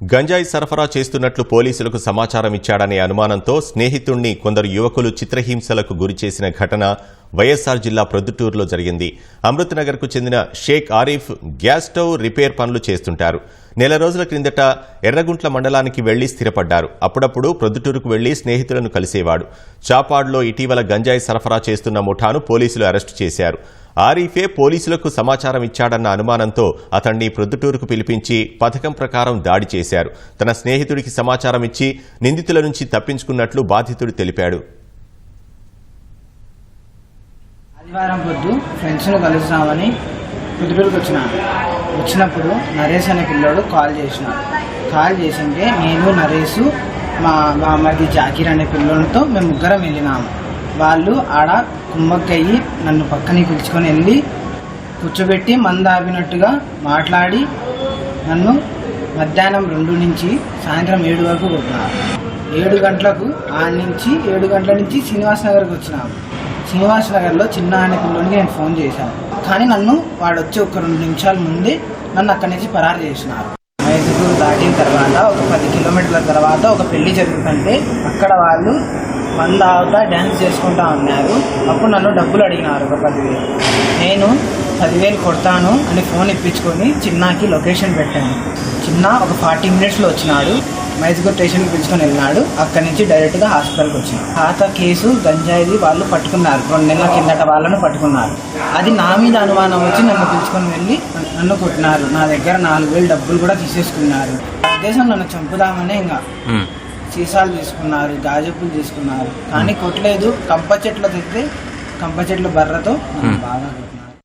గంజాయి సరఫరా చేస్తున్నట్లు పోలీసులకు సమాచారం ఇచ్చాడనే అనుమానంతో స్నేహితుణ్ణి కొందరు యువకులు చిత్రహింసలకు గురి చేసిన ఘటన వైఎస్సార్ జిల్లా ప్రొద్దుటూరులో జరిగింది. అమృతనగర్కు చెందిన Sheikh Arif gas stove repair పనులు చేస్తుంటారు. నెల రోజుల క్రిందట ఎర్రగుంట్ల మండలానికి వెళ్ళి స్థిరపడ్డారు. అప్పుడప్పుడు ప్రొద్దుటూరుకు వెళ్ళి స్నేహితులను కలిసేవాడు. చాపాడ్లో ఇటీవల గంజాయి సరఫరా చేస్తున్న ముఠాను పోలీసులు అరెస్టు చేశారు. ఆరీఫే పోలీసులకు సమాచారం ఇచ్చాడన్న అనుమానంతో అతన్ని ప్రొద్దుటూరుకు పిలిపించి పథకం ప్రకారం దాడి చేశారు. తన స్నేహితుడికి సమాచారం ఇచ్చి నిందితుల నుంచి తప్పించుకున్నట్లు బాధితుడు తెలిపాడు. ఆదివారం పొద్దు ఫ్రెండ్స్ను కలుస్తామని కుదురుకు వచ్చిన వచ్చినప్పుడు నరేష్ అనే పిల్లోడు కాల్ చేసినాడు కాల్ చేసింటే నేను నరేష్ మా మా అమ్మది జాకీర్ అనే పిల్లోడితో మేము ముగ్గురం వెళ్ళినాము వాళ్ళు ఆడ కుమ్మక్కయ్యి నన్ను పక్కనే పిలుచుకొని వెళ్ళి కూర్చోబెట్టి మందాపినట్టుగా మాట్లాడి నన్ను మధ్యాహ్నం రెండు నుంచి సాయంత్రం ఏడు వరకు కొట్టినారు. ఏడు గంటలకు ఆ నుంచి ఏడు గంటల నుంచి శ్రీనివాస్ నగర్కి వచ్చినాము. శ్రీనివాస్ నగర్లో చిన్న అనే పిల్లోనికి నేను ఫోన్ చేశాను. కానీ నన్ను వాడు వచ్చి ఒక రెండు నిమిషాల ముందే నన్ను అక్కడి నుంచి పరారు చేసినారు. మైసూరు దాటిన తర్వాత ఒక పది కిలోమీటర్ల తర్వాత ఒక పెళ్ళి జరుగుతుంటే అక్కడ వాళ్ళు వంద అవుతా డ్యాన్స్ చేసుకుంటా ఉన్నారు అప్పుడు నన్ను డబ్బులు అడిగినారు ఒక పదివేలు. నేను పదివేలు కొడతాను అని ఫోన్ ఇప్పించుకొని చిన్నాకి లొకేషన్ పెట్టాను. చిన్న ఒక ఫార్టీ మినిట్స్లో వచ్చినాడు. మైజ్గూర్ స్టేషన్కి పిలుచుకొని వెళ్ళినాడు. అక్కడి నుంచి డైరెక్ట్గా హాస్పిటల్కి వచ్చిన తాత కేసు గంజాయిది వాళ్ళు పట్టుకున్నారు. రెండు నెలల కిందట వాళ్ళను పట్టుకున్నారు. అది నా మీద అనుమానం వచ్చి నన్ను పిలుచుకొని వెళ్ళి నన్ను కొట్టినారు. నా దగ్గర నాలుగు వేలు డబ్బులు కూడా తీసేసుకున్నారు. ఉద్దేశం నన్ను చంపుదామనే ఇంకా. సీసాలు తీసుకున్నారు గాజుపులు తీసుకున్నారు. కానీ కొట్టలేదు. కంప చెట్లు తెస్తే కంప చెట్ల బర్రతో బాగా కొట్టారు.